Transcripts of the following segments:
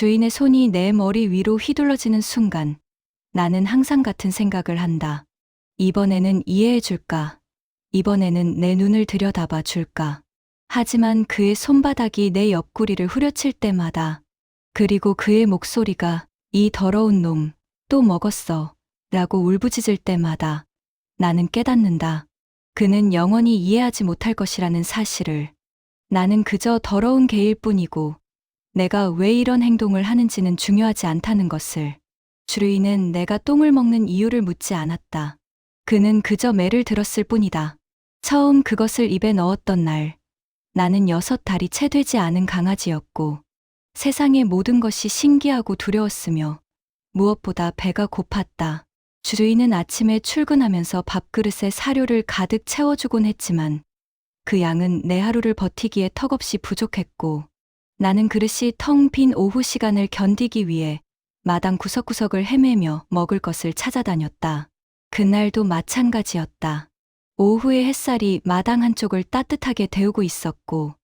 주인의 손이 내 머리 위로 휘둘러지는 순간 나는 항상 같은 생각을 한다. 이번에는 이해해 줄까? 이번에는 내 눈을 들여다봐 줄까? 하지만 그의 손바닥이 내 옆구리를 후려칠 때마다 그리고 그의 목소리가 이 더러운 놈 또 먹었어 라고 울부짖을 때마다 나는 깨닫는다. 그는 영원히 이해하지 못할 것이라는 사실을 나는 그저 더러운 개일 뿐이고 내가 왜 이런 행동을 하는지는 중요하지 않다는 것을 주루이는 내가 똥을 먹는 이유를 묻지 않았다. 그는 그저 매를 들었을 뿐이다. 처음 그것을 입에 넣었던 날 나는 여섯 달이 채 되지 않은 강아지였고 세상의 모든 것이 신기하고 두려웠으며 무엇보다 배가 고팠다. 주루이는 아침에 출근하면서 밥그릇에 사료를 가득 채워주곤 했지만 그 양은 내 하루를 버티기에 턱없이 부족했고 나는 그릇이 텅 빈 오후 시간을 견디기 위해 마당 구석구석을 헤매며 먹을 것을 찾아다녔다. 그날도 마찬가지였다. 오후의 햇살이 마당 한쪽을 따뜻하게 데우고 있었고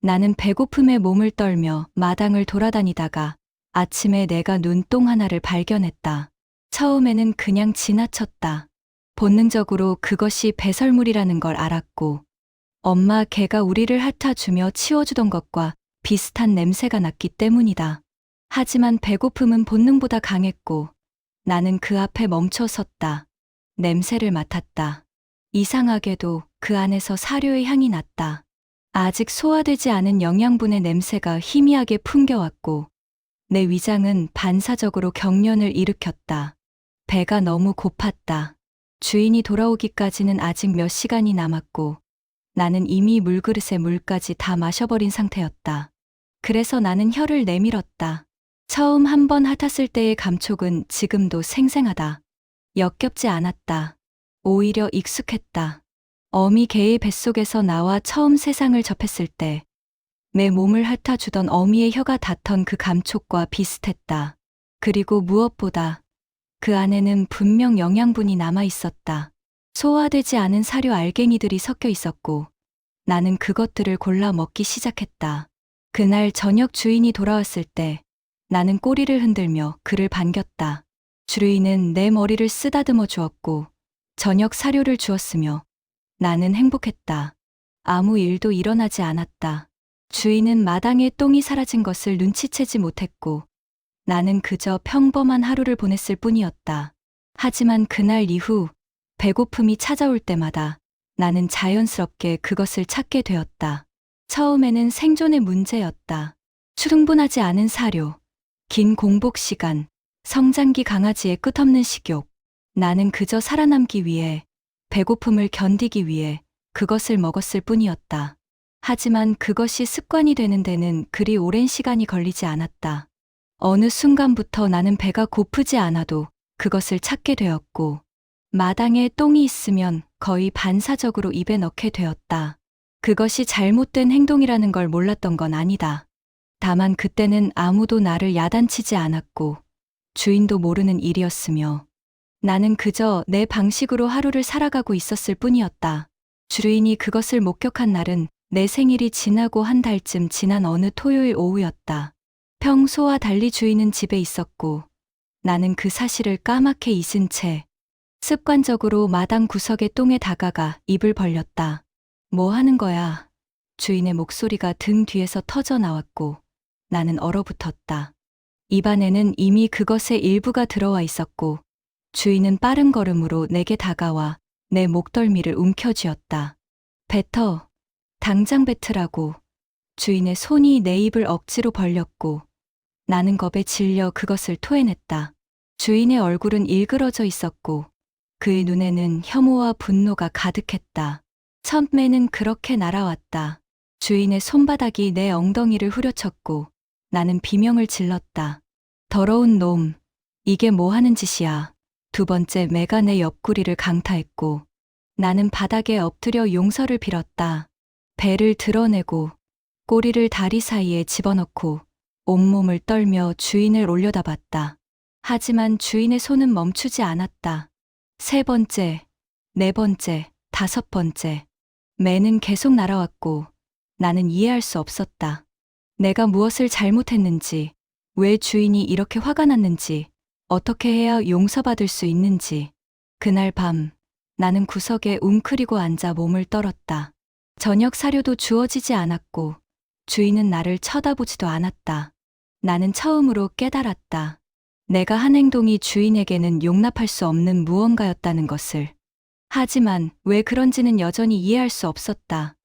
나는 배고픔에 몸을 떨며 마당을 돌아다니다가 아침에 내가 눈똥 하나를 발견했다. 처음에는 그냥 지나쳤다. 본능적으로 그것이 배설물이라는 걸 알았고 엄마 개가 우리를 핥아주며 치워주던 것과 비슷한 냄새가 났기 때문이다. 하지만 배고픔은 본능보다 강했고 나는 그 앞에 멈춰 섰다. 냄새를 맡았다. 이상하게도 그 안에서 사료의 향이 났다. 아직 소화되지 않은 영양분의 냄새가 희미하게 풍겨왔고 내 위장은 반사적으로 경련을 일으켰다. 배가 너무 고팠다. 주인이 돌아오기까지는 아직 몇 시간이 남았고 나는 이미 물그릇에 물까지 다 마셔버린 상태였다. 그래서 나는 혀를 내밀었다. 처음 한 번 핥았을 때의 감촉은 지금도 생생하다. 역겹지 않았다. 오히려 익숙했다. 어미 개의 뱃속에서 나와 처음 세상을 접했을 때 내 몸을 핥아주던 어미의 혀가 닿던 그 감촉과 비슷했다. 그리고 무엇보다 그 안에는 분명 영양분이 남아 있었다. 소화되지 않은 사료 알갱이들이 섞여 있었고 나는 그것들을 골라 먹기 시작했다. 그날 저녁 주인이 돌아왔을 때 나는 꼬리를 흔들며 그를 반겼다. 주루이는 내 머리를 쓰다듬어 주었고 저녁 사료를 주었으며 나는 행복했다. 아무 일도 일어나지 않았다. 주인은 마당에 똥이 사라진 것을 눈치채지 못했고 나는 그저 평범한 하루를 보냈을 뿐이었다. 하지만 그날 이후 배고픔이 찾아올 때마다 나는 자연스럽게 그것을 찾게 되었다. 처음에는 생존의 문제였다. 충분하지 않은 사료, 긴 공복 시간, 성장기 강아지의 끝없는 식욕. 나는 그저 살아남기 위해, 배고픔을 견디기 위해 그것을 먹었을 뿐이었다. 하지만 그것이 습관이 되는 데는 그리 오랜 시간이 걸리지 않았다. 어느 순간부터 나는 배가 고프지 않아도 그것을 찾게 되었고, 마당에 똥이 있으면 거의 반사적으로 입에 넣게 되었다. 그것이 잘못된 행동이라는 걸 몰랐던 건 아니다. 다만 그때는 아무도 나를 야단치지 않았고, 주인도 모르는 일이었으며, 나는 그저 내 방식으로 하루를 살아가고 있었을 뿐이었다. 주인이 그것을 목격한 날은 내 생일이 지나고 한 달쯤 지난 어느 토요일 오후였다. 평소와 달리 주인은 집에 있었고 나는 그 사실을 까맣게 잊은 채 습관적으로 마당 구석의 똥에 다가가 입을 벌렸다. 뭐 하는 거야? 주인의 목소리가 등 뒤에서 터져 나왔고 나는 얼어붙었다. 입안에는 이미 그것의 일부가 들어와 있었고 주인은 빠른 걸음으로 내게 다가와 내 목덜미를 움켜쥐었다. 뱉어. 당장 뱉으라고. 주인의 손이 내 입을 억지로 벌렸고 나는 겁에 질려 그것을 토해냈다. 주인의 얼굴은 일그러져 있었고 그의 눈에는 혐오와 분노가 가득했다. 첫매는 그렇게 날아왔다. 주인의 손바닥이 내 엉덩이를 후려쳤고 나는 비명을 질렀다. 더러운 놈, 이게 뭐 하는 짓이야. 두 번째 매가 내 옆구리를 강타했고 나는 바닥에 엎드려 용서를 빌었다. 배를 드러내고 꼬리를 다리 사이에 집어넣고 온몸을 떨며 주인을 올려다 봤다. 하지만 주인의 손은 멈추지 않았다. 세 번째, 네 번째, 다섯 번째. 매는 계속 날아왔고 나는 이해할 수 없었다. 내가 무엇을 잘못했는지, 왜 주인이 이렇게 화가 났는지, 어떻게 해야 용서받을 수 있는지. 그날 밤, 나는 구석에 웅크리고 앉아 몸을 떨었다. 저녁 사료도 주어지지 않았고, 주인은 나를 쳐다보지도 않았다. 나는 처음으로 깨달았다. 내가 한 행동이 주인에게는 용납할 수 없는 무언가였다는 것을. 하지만 왜 그런지는 여전히 이해할 수 없었다.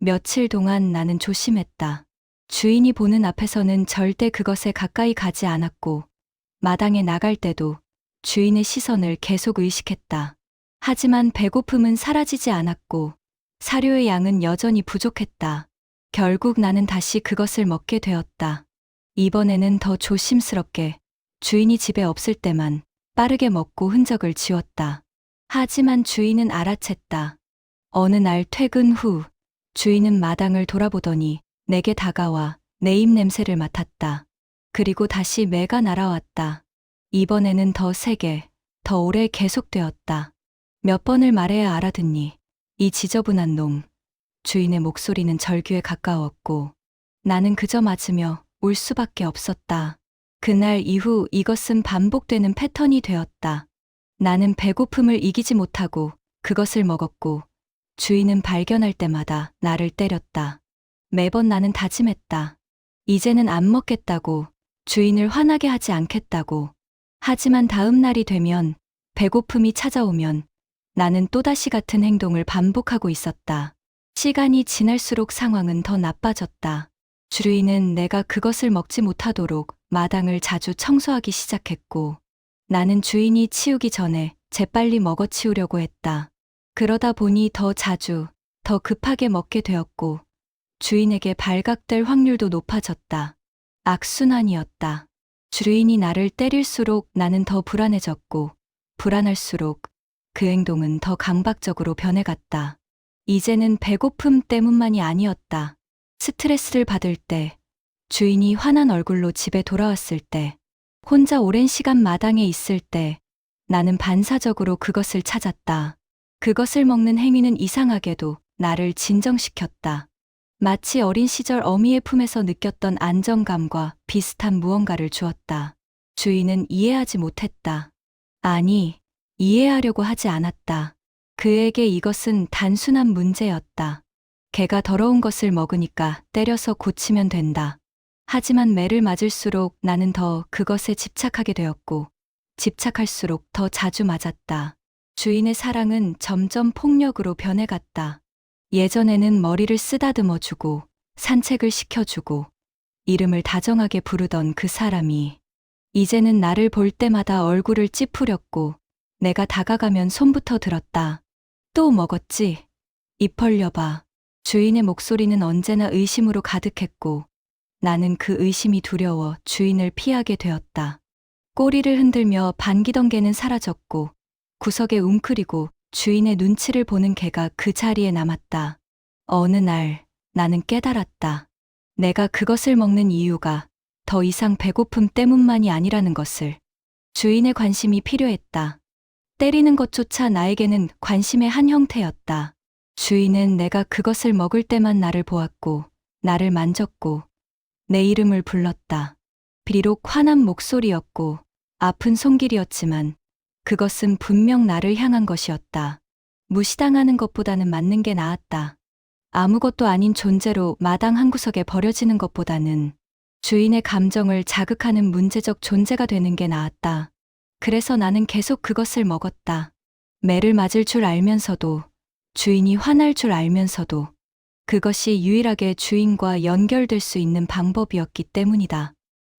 며칠 동안 나는 조심했다. 주인이 보는 앞에서는 절대 그것에 가까이 가지 않았고, 마당에 나갈 때도 주인의 시선을 계속 의식했다. 하지만 배고픔은 사라지지 않았고, 사료의 양은 여전히 부족했다. 결국 나는 다시 그것을 먹게 되었다. 이번에는 더 조심스럽게 주인이 집에 없을 때만 빠르게 먹고 흔적을 지웠다. 하지만 주인은 알아챘다. 어느 날 퇴근 후 주인은 마당을 돌아보더니 내게 다가와 내 입 냄새를 맡았다. 그리고 다시 매가 날아왔다. 이번에는 더 세게, 더 오래 계속되었다. 몇 번을 말해야 알아듣니? 이 지저분한 놈. 주인의 목소리는 절규에 가까웠고 나는 그저 맞으며 울 수밖에 없었다. 그날 이후 이것은 반복되는 패턴이 되었다. 나는 배고픔을 이기지 못하고 그것을 먹었고 주인은 발견할 때마다 나를 때렸다. 매번 나는 다짐했다. 이제는 안 먹겠다고 주인을 화나게 하지 않겠다고. 하지만 다음 날이 되면 배고픔이 찾아오면 나는 또다시 같은 행동을 반복하고 있었다. 시간이 지날수록 상황은 더 나빠졌다. 주인은 내가 그것을 먹지 못하도록 마당을 자주 청소하기 시작했고, 나는 주인이 치우기 전에 재빨리 먹어 치우려고 했다. 그러다 보니 더 자주, 더 급하게 먹게 되었고, 주인에게 발각될 확률도 높아졌다. 악순환이었다. 주인이 나를 때릴수록 나는 더 불안해졌고, 불안할수록 그 행동은 더 강박적으로 변해갔다. 이제는 배고픔 때문만이 아니었다. 스트레스를 받을 때, 주인이 화난 얼굴로 집에 돌아왔을 때, 혼자 오랜 시간 마당에 있을 때, 나는 반사적으로 그것을 찾았다. 그것을 먹는 행위는 이상하게도 나를 진정시켰다. 마치 어린 시절 어미의 품에서 느꼈던 안정감과 비슷한 무언가를 주었다. 주인은 이해하지 못했다. 아니, 이해하려고 하지 않았다. 그에게 이것은 단순한 문제였다. 개가 더러운 것을 먹으니까 때려서 고치면 된다. 하지만 매를 맞을수록 나는 더 그것에 집착하게 되었고, 집착할수록 더 자주 맞았다. 주인의 사랑은 점점 폭력으로 변해갔다. 예전에는 머리를 쓰다듬어 주고, 산책을 시켜주고, 이름을 다정하게 부르던 그 사람이, 이제는 나를 볼 때마다 얼굴을 찌푸렸고, 내가 다가가면 손부터 들었다. 또 먹었지? 입 벌려봐. 주인의 목소리는 언제나 의심으로 가득했고, 나는 그 의심이 두려워 주인을 피하게 되었다. 꼬리를 흔들며 반기던 개는 사라졌고, 구석에 웅크리고 주인의 눈치를 보는 개가 그 자리에 남았다. 어느 날 나는 깨달았다. 내가 그것을 먹는 이유가 더 이상 배고픔 때문만이 아니라는 것을. 주인의 관심이 필요했다. 때리는 것조차 나에게는 관심의 한 형태였다. 주인은 내가 그것을 먹을 때만 나를 보았고, 나를 만졌고, 내 이름을 불렀다. 비록 화난 목소리였고, 아픈 손길이었지만, 그것은 분명 나를 향한 것이었다. 무시당하는 것보다는 맞는 게 나았다. 아무것도 아닌 존재로 마당 한 구석에 버려지는 것보다는 주인의 감정을 자극하는 문제적 존재가 되는 게 나았다. 그래서 나는 계속 그것을 먹었다. 매를 맞을 줄 알면서도, 주인이 화날 줄 알면서도, 그것이 유일하게 주인과 연결될 수 있는 방법이었기 때문이다.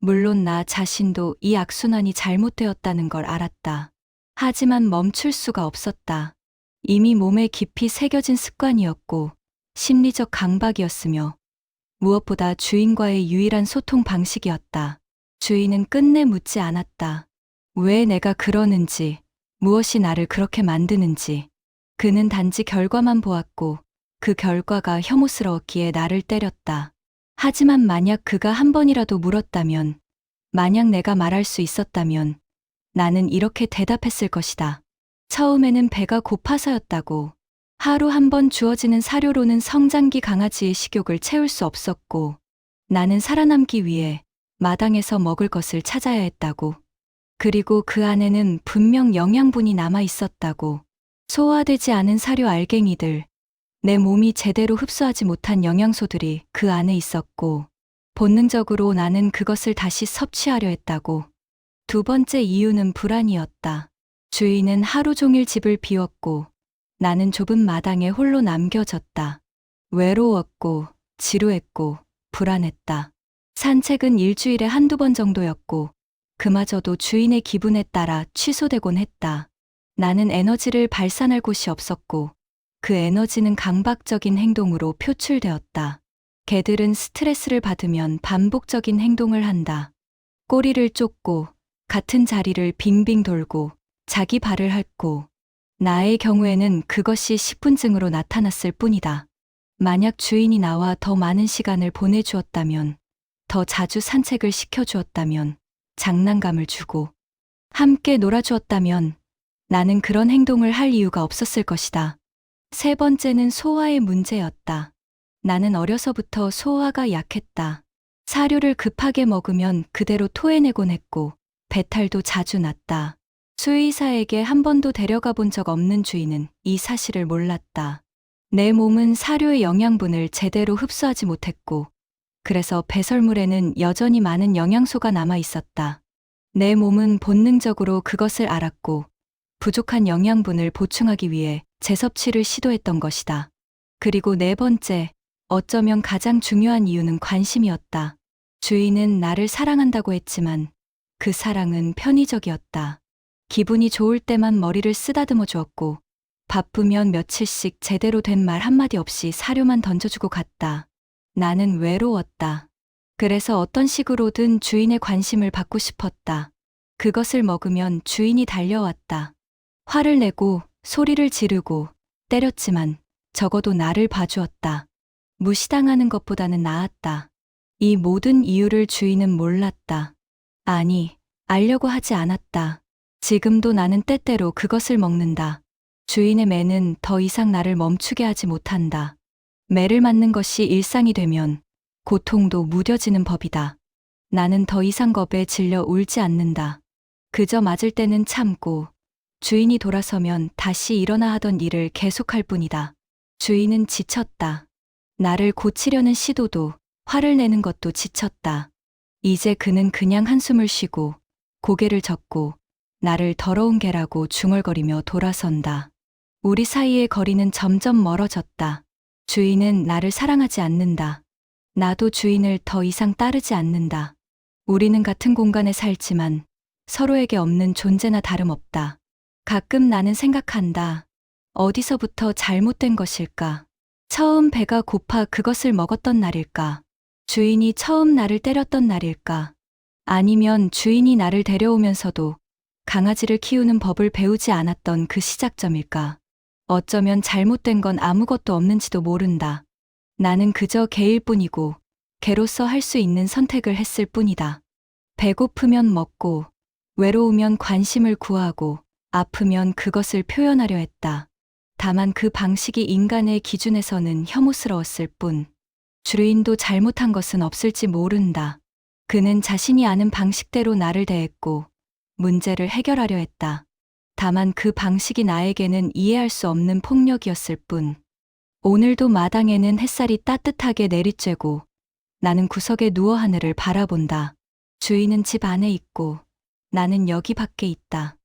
물론 나 자신도 이 악순환이 잘못되었다는 걸 알았다. 하지만 멈출 수가 없었다. 이미 몸에 깊이 새겨진 습관이었고 심리적 강박이었으며 무엇보다 주인과의 유일한 소통 방식이었다. 주인은 끝내 묻지 않았다. 왜 내가 그러는지, 무엇이 나를 그렇게 만드는지. 그는 단지 결과만 보았고 그 결과가 혐오스러웠기에 나를 때렸다. 하지만 만약 그가 한 번이라도 물었다면, 만약 내가 말할 수 있었다면, 나는 이렇게 대답했을 것이다. 처음에는 배가 고파서였다고. 하루 한 번 주어지는 사료로는 성장기 강아지의 식욕을 채울 수 없었고, 나는 살아남기 위해 마당에서 먹을 것을 찾아야 했다고. 그리고 그 안에는 분명 영양분이 남아 있었다고. 소화되지 않은 사료 알갱이들, 내 몸이 제대로 흡수하지 못한 영양소들이 그 안에 있었고, 본능적으로 나는 그것을 다시 섭취하려 했다고. 두 번째 이유는 불안이었다. 주인은 하루 종일 집을 비웠고, 나는 좁은 마당에 홀로 남겨졌다. 외로웠고, 지루했고, 불안했다. 산책은 일주일에 한두 번 정도였고, 그마저도 주인의 기분에 따라 취소되곤 했다. 나는 에너지를 발산할 곳이 없었고, 그 에너지는 강박적인 행동으로 표출되었다. 개들은 스트레스를 받으면 반복적인 행동을 한다. 꼬리를 쫓고, 같은 자리를 빙빙 돌고, 자기 발을 핥고, 나의 경우에는 그것이 식분증으로 나타났을 뿐이다. 만약 주인이 나와 더 많은 시간을 보내주었다면, 더 자주 산책을 시켜주었다면, 장난감을 주고, 함께 놀아주었다면, 나는 그런 행동을 할 이유가 없었을 것이다. 세 번째는 소화의 문제였다. 나는 어려서부터 소화가 약했다. 사료를 급하게 먹으면 그대로 토해내곤 했고, 배탈도 자주 났다. 수의사에게 한 번도 데려가 본 적 없는 주인은 이 사실을 몰랐다. 내 몸은 사료의 영양분을 제대로 흡수하지 못했고, 그래서 배설물에는 여전히 많은 영양소가 남아 있었다. 내 몸은 본능적으로 그것을 알았고, 부족한 영양분을 보충하기 위해 재섭취를 시도했던 것이다. 그리고 네 번째, 어쩌면 가장 중요한 이유는 관심이었다. 주인은 나를 사랑한다고 했지만 그 사랑은 편의적이었다. 기분이 좋을 때만 머리를 쓰다듬어 주었고 바쁘면 며칠씩 제대로 된 말 한마디 없이 사료만 던져주고 갔다. 나는 외로웠다. 그래서 어떤 식으로든 주인의 관심을 받고 싶었다. 그것을 먹으면 주인이 달려왔다. 화를 내고 소리를 지르고 때렸지만 적어도 나를 봐주었다. 무시당하는 것보다는 나았다. 이 모든 이유를 주인은 몰랐다. 아니, 알려고 하지 않았다. 지금도 나는 때때로 그것을 먹는다. 주인의 매는 더 이상 나를 멈추게 하지 못한다. 매를 맞는 것이 일상이 되면 고통도 무뎌지는 법이다. 나는 더 이상 겁에 질려 울지 않는다. 그저 맞을 때는 참고 주인이 돌아서면 다시 일어나 하던 일을 계속할 뿐이다. 주인은 지쳤다. 나를 고치려는 시도도 화를 내는 것도 지쳤다. 이제 그는 그냥 한숨을 쉬고 고개를 젓고 나를 더러운 개라고 중얼거리며 돌아선다. 우리 사이의 거리는 점점 멀어졌다. 주인은 나를 사랑하지 않는다. 나도 주인을 더 이상 따르지 않는다. 우리는 같은 공간에 살지만 서로에게 없는 존재나 다름없다. 가끔 나는 생각한다. 어디서부터 잘못된 것일까? 처음 배가 고파 그것을 먹었던 날일까? 주인이 처음 나를 때렸던 날일까? 아니면 주인이 나를 데려오면서도 강아지를 키우는 법을 배우지 않았던 그 시작점일까? 어쩌면 잘못된 건 아무것도 없는지도 모른다. 나는 그저 개일 뿐이고, 개로서 할 수 있는 선택을 했을 뿐이다. 배고프면 먹고, 외로우면 관심을 구하고, 아프면 그것을 표현하려 했다. 다만 그 방식이 인간의 기준에서는 혐오스러웠을 뿐, 주인도 잘못한 것은 없을지 모른다. 그는 자신이 아는 방식대로 나를 대했고, 문제를 해결하려 했다. 다만 그 방식이 나에게는 이해할 수 없는 폭력이었을 뿐. 오늘도 마당에는 햇살이 따뜻하게 내리쬐고 나는 구석에 누워 하늘을 바라본다. 주인은 집 안에 있고 나는 여기 밖에 있다.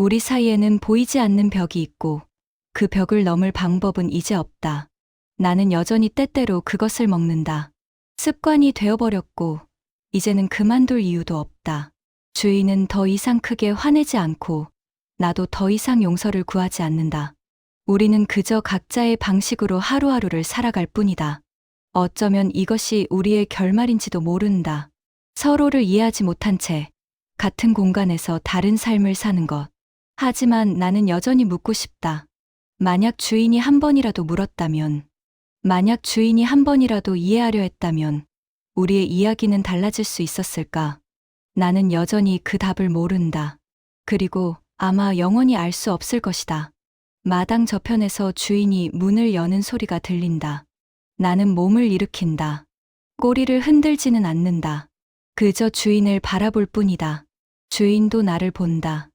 우리 사이에는 보이지 않는 벽이 있고 그 벽을 넘을 방법은 이제 없다. 나는 여전히 때때로 그것을 먹는다. 습관이 되어버렸고 이제는 그만둘 이유도 없다. 주인은 더 이상 크게 화내지 않고 나도 더 이상 용서를 구하지 않는다. 우리는 그저 각자의 방식으로 하루하루를 살아갈 뿐이다. 어쩌면 이것이 우리의 결말인지도 모른다. 서로를 이해하지 못한 채 같은 공간에서 다른 삶을 사는 것. 하지만 나는 여전히 묻고 싶다. 만약 주인이 한 번이라도 물었다면, 만약 주인이 한 번이라도 이해하려 했다면, 우리의 이야기는 달라질 수 있었을까? 나는 여전히 그 답을 모른다. 그리고 아마 영원히 알 수 없을 것이다. 마당 저편에서 주인이 문을 여는 소리가 들린다. 나는 몸을 일으킨다. 꼬리를 흔들지는 않는다. 그저 주인을 바라볼 뿐이다. 주인도 나를 본다.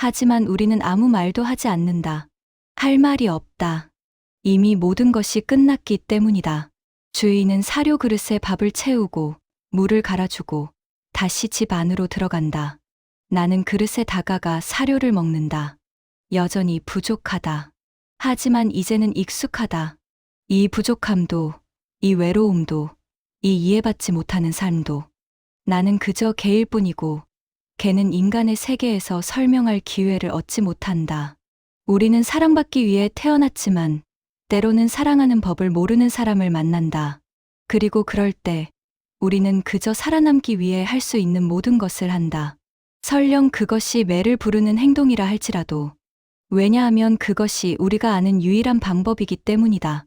하지만 우리는 아무 말도 하지 않는다. 할 말이 없다. 이미 모든 것이 끝났기 때문이다. 주인은 사료 그릇에 밥을 채우고 물을 갈아주고 다시 집 안으로 들어간다. 나는 그릇에 다가가 사료를 먹는다. 여전히 부족하다. 하지만 이제는 익숙하다. 이 부족함도, 이 외로움도, 이 이해받지 못하는 삶도. 나는 그저 개일 뿐이고, 개는 인간의 세계에서 설명할 기회를 얻지 못한다. 우리는 사랑받기 위해 태어났지만, 때로는 사랑하는 법을 모르는 사람을 만난다. 그리고 그럴 때, 우리는 그저 살아남기 위해 할 수 있는 모든 것을 한다. 설령 그것이 매를 부르는 행동이라 할지라도, 왜냐하면 그것이 우리가 아는 유일한 방법이기 때문이다.